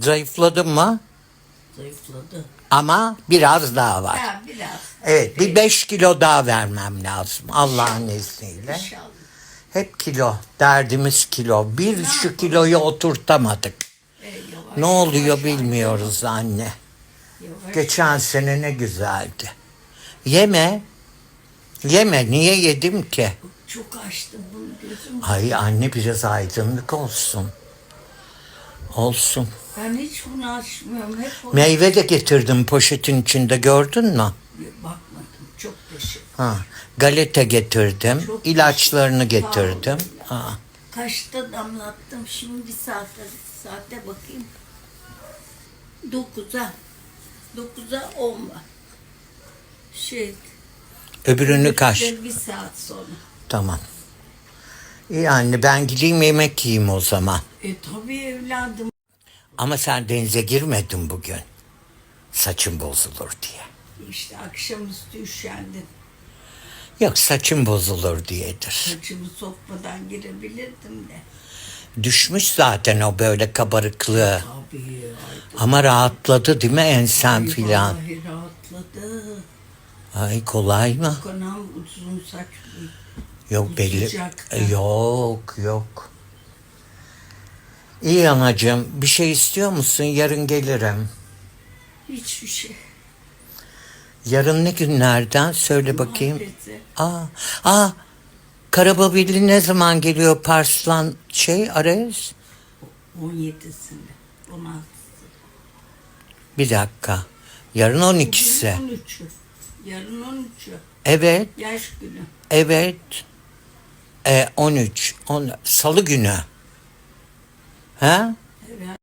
Zayıfladın mı? Zayıfladı. Ama biraz daha var. Ha biraz. Evet bir 5 kilo daha vermem lazım Allah'ın izniyle. İnşallah. Hep kilo. Derdimiz kilo. Bir şu kiloyu oturtamadık. Ee, yavaş, Ne oluyor yavaş, bilmiyoruz anne. Yavaş. Geçen sene ne güzeldi. Yeme. Yeme. Niye yedim ki? Çok açtım bunu gözüm. Ay anne biraz aydınlık olsun. Olsun. Ben hiç bunu açmıyorum. Hep onu Meyve de getirdim poşetin içinde gördün mü? bakmadım. Çok teşekkür. Ha. Galeta getirdim. Çok ilaçlarını teşekkür- getirdim. Sağ olun. Ha. Kaçta damlattım? Şimdi bir saate, saate bakayım. Dokuza. Dokuza on var. Şey. Öbürünü kaç? Bir saat sonra. Tamam. İyi anne ben gideyim yemek yiyeyim o zaman. E tabii evladım. Ama sen denize girmedin bugün. Saçın bozulur diye. İşte akşamüstü üşendim. Yok saçın bozulur diyedir. Saçımı sokmadan girebilirdim de. Düşmüş zaten o böyle kabarıklığı. Tabii. Ay, Ama rahatladı değil mi ensen filan? Vallahi rahatladı. Ay kolay mı? Konam uzun saç. Yok belli. Sıcakta. Yok yok. İyi anacığım bir şey istiyor musun? Yarın gelirim. Hiçbir şey. Yarın ne günlerden? Söyle bakayım. Cumartesi. Aa, aa, Karababilli ne zaman geliyor Parslan şey Ares? 17'sinde. 16'sı. Bir dakika. Yarın 12'si. Bugün 13'ü. Yarın 13'ü. Evet, Yaş günü. evet. E, 13. On, Salı günü. Ha? Evet.